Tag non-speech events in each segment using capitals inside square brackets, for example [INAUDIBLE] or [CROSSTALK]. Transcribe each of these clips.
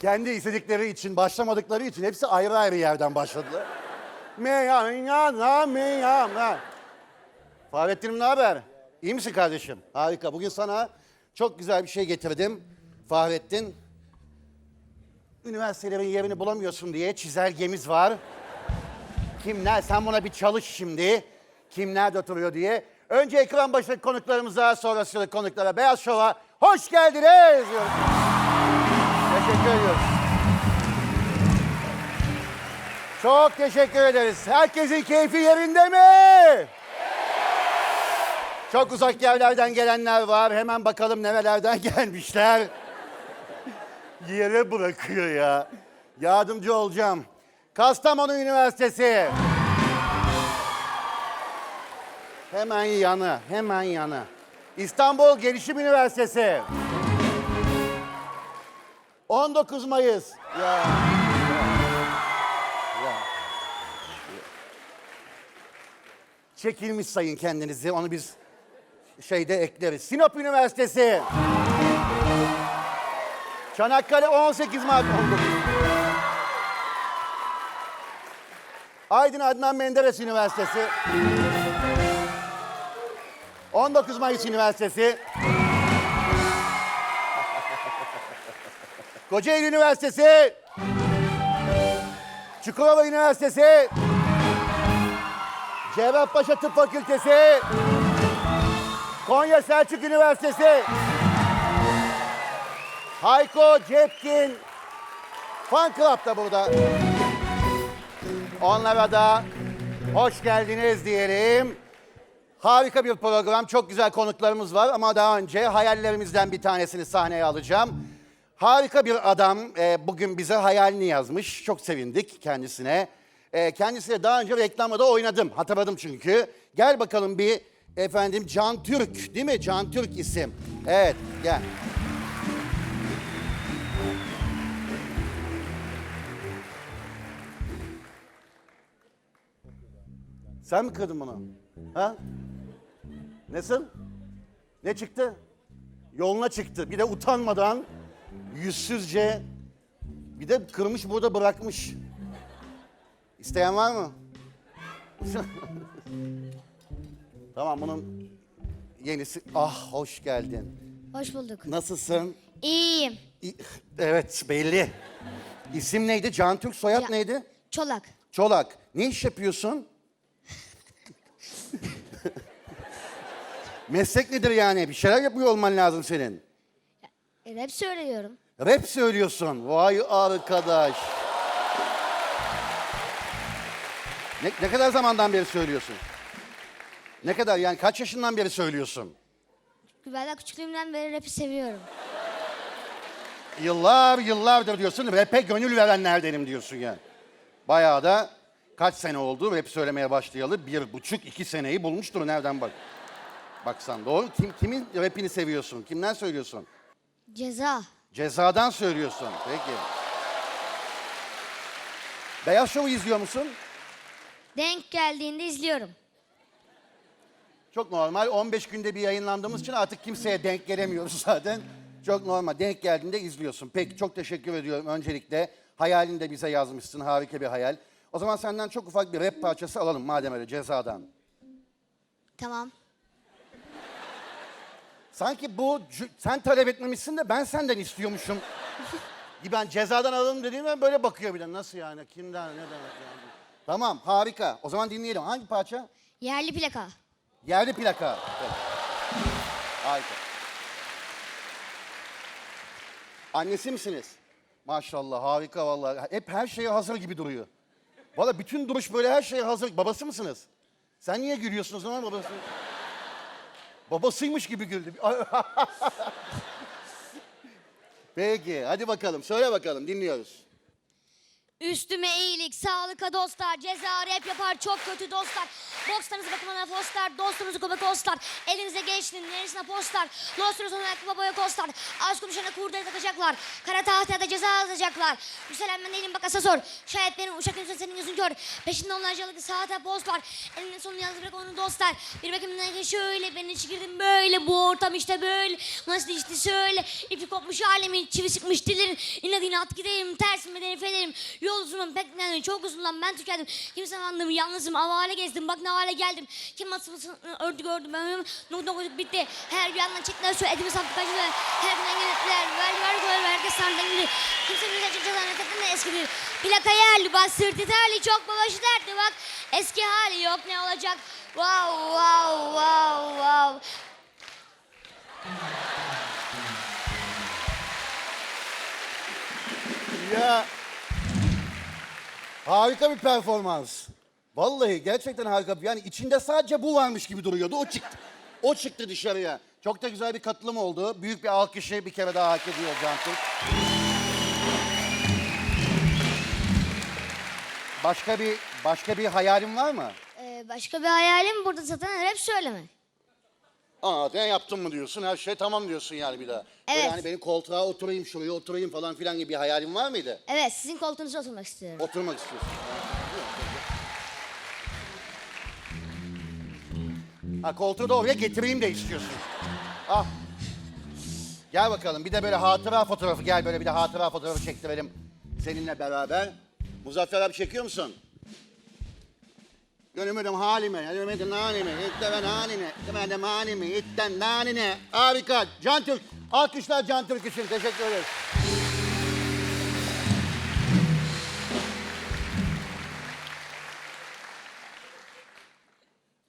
kendi istedikleri için, başlamadıkları için hepsi ayrı ayrı yerden başladılar. Meyana, meyana. Fahrettin'im ne haber? İyi misin kardeşim? Harika. Bugün sana çok güzel bir şey getirdim. Fahrettin, üniversitelerin yerini bulamıyorsun diye çizelgemiz var. Kimler? Sen buna bir çalış şimdi. Kim nerede oturuyor diye. Önce ekran başındaki konuklarımıza, sonra konuklara, Beyaz Şov'a hoş geldiniz diyoruz. Teşekkür ediyoruz. Çok teşekkür ederiz. Herkesin keyfi yerinde mi? Çok uzak yerlerden gelenler var. Hemen bakalım nerelerden [LAUGHS] gelmişler. Yere bırakıyor ya. Yardımcı olacağım. Kastamonu Üniversitesi. Hemen yanı, hemen yanı. İstanbul Gelişim Üniversitesi. 19 Mayıs. Ya. ya. Çekilmiş sayın kendinizi. Onu biz şeyde ekleriz. Sinop Üniversitesi. Çanakkale 18 Mart 19. Aydın Adnan Menderes Üniversitesi. 19 Mayıs Üniversitesi. Kocaeli Üniversitesi. Çukurova Üniversitesi. Cerrahpaşa Tıp Fakültesi. Konya Selçuk Üniversitesi. Hayko Cepkin. Fan Club da burada. Onlara da hoş geldiniz diyelim. Harika bir program, çok güzel konuklarımız var ama daha önce hayallerimizden bir tanesini sahneye alacağım. Harika bir adam e, bugün bize hayalini yazmış. Çok sevindik kendisine. E, kendisiyle daha önce reklamda da oynadım. Hatırladım çünkü. Gel bakalım bir efendim Can Türk değil mi? Can Türk isim. Evet gel. Sen mi kırdın bunu? Ha? Nasıl? Ne çıktı? Yoluna çıktı. Bir de utanmadan yüzsüzce bir de kırmış burada bırakmış. İsteyen var mı? [LAUGHS] tamam bunun yenisi. Ah hoş geldin. Hoş bulduk. Nasılsın? İyiyim. İ- Evet belli. İsim neydi? Can Türk soyad Ya- neydi? Çolak. Çolak. Ne iş yapıyorsun? [LAUGHS] Meslek nedir yani? Bir şeyler yapıyor olman lazım senin. E, rap söylüyorum. Rap söylüyorsun. Vay arkadaş. Ne, ne kadar zamandan beri söylüyorsun? Ne kadar yani kaç yaşından beri söylüyorsun? De küçüklüğümden beri rap'i seviyorum. Yıllar yıllardır diyorsun rap'e gönül verenlerdenim diyorsun yani. Bayağı da kaç sene oldu rap söylemeye başlayalı? Bir buçuk iki seneyi bulmuştur nereden bak. Baksan doğru. Kim, kimin rapini seviyorsun? Kimden söylüyorsun? Ceza. Cezadan söylüyorsun. Peki. Beyaz Show'u izliyor musun? Denk geldiğinde izliyorum. Çok normal. 15 günde bir yayınlandığımız için artık kimseye denk gelemiyoruz [LAUGHS] zaten. Çok normal. Denk geldiğinde izliyorsun. Peki çok teşekkür ediyorum öncelikle. Hayalini de bize yazmışsın. Harika bir hayal. O zaman senden çok ufak bir rap parçası alalım madem öyle cezadan. Tamam. Sanki bu sen talep etmemişsin de ben senden istiyormuşum. gibi ben cezadan alalım dediğimde böyle bakıyor bir de. Nasıl yani? Kimden? Ne demek yani? Tamam harika. O zaman dinleyelim. Hangi parça? Yerli plaka. Yerli plaka. Evet. Harika. Annesi misiniz? Maşallah harika vallahi. Hep her şeye hazır gibi duruyor. Valla bütün duruş böyle her şeye hazır. Babası mısınız? Sen niye gülüyorsun o zaman babası? Babasıymış gibi güldü. [LAUGHS] Peki hadi bakalım söyle bakalım dinliyoruz. Üstüme iyilik, sağlıka dostlar, ceza rap yapar çok kötü dostlar. Bokslarınızı bakımına postlar, dostunuzu kubak dostlar. Elinize geçtin, neresine postlar. Dostunuz ona ayakkabı boya kostlar. Aşk kumuşana kurdele takacaklar. Kara tahtaya ceza yazacaklar. Yükselen ben değilim bak asasor. Şayet benim uşak yüzün senin yüzün kör. Peşinde onlarcalık saate postlar. Elinin sonunu yalnız bırak onu dostlar. Bir ne şöyle, ben içi girdim böyle. Bu ortam işte böyle. Nasıl işte söyle. İpi kopmuş alemin, çivi sıkmış dillerin. İnat inat gideyim, tersime denif ederim. Yol uzunum pek yani çok uzun lan ben tükendim. Kimse sandım yalnızım avale gezdim bak ne hale geldim. Kim asılsın ördü gördüm ben nokta nokta bitti. Her bir yandan çektiler söylediğimi saptık acılar. Her günden yönettiler verdi verdi verdi verdi sardan gibi. Kimse bir açık ettim de eski bir. Plaka yerli bak sırtı terli çok babaşı derdi bak. Eski hali yok ne olacak. Wow wow wow wow. Ya harika bir performans. Vallahi gerçekten harika. Yani içinde sadece bu varmış gibi duruyordu. O çıktı. O çıktı dışarıya. Çok da güzel bir katılım oldu. Büyük bir alkışı bir kere daha hak ediyor Can Türk. Başka bir başka bir hayalin var mı? Ee, başka bir hayalim burada zaten rap söylemek. Aa ne yaptın mı diyorsun her şey tamam diyorsun yani bir daha. Böyle Evet. hani benim koltuğa oturayım şuraya oturayım falan filan gibi bir hayalin var mıydı? Evet sizin koltuğunuza oturmak istiyorum. Oturmak istiyorsun. Ha koltuğu da oraya getireyim de istiyorsun. Ah. Gel bakalım bir de böyle hatıra fotoğrafı gel böyle bir de hatıra fotoğrafı çektirelim seninle beraber. Muzaffer abi çekiyor musun? Gönümedim halime, gönümedim nanime, ittemen hanine, ittemen hanime, itten nanine. Harika. Can Türk. Alkışlar Can Türk için. Teşekkür ederiz.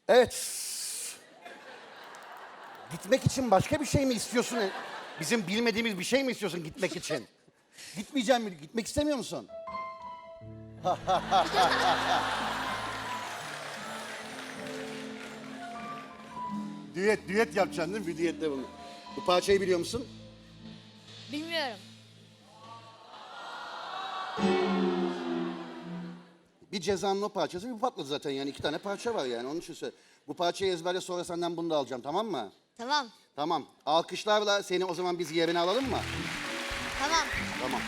Evet. Gitmek için başka bir şey mi istiyorsun? Bizim bilmediğimiz bir şey mi istiyorsun gitmek için? Gitmeyeceğim mi? Gitmek istemiyor musun? [LAUGHS] düet, düet yapacaksın değil mi? Bir düette bunu. Bu parçayı biliyor musun? Bilmiyorum. Bir cezanın o parçası bir patladı zaten yani iki tane parça var yani onun için söyle. Bu parçayı ezberle sonra senden bunu da alacağım tamam mı? Tamam. Tamam. Alkışlarla seni o zaman biz yerine alalım mı? Tamam. Tamam.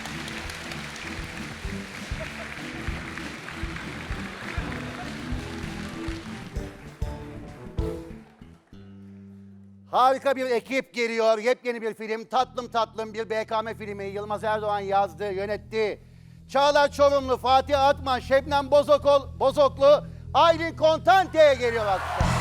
Harika bir ekip geliyor. Yepyeni bir film. Tatlım tatlım bir BKM filmi. Yılmaz Erdoğan yazdı, yönetti. Çağlar Çorumlu, Fatih Atman, Şebnem Bozokol, Bozoklu, Aylin Kontante'ye geliyor alkışlar.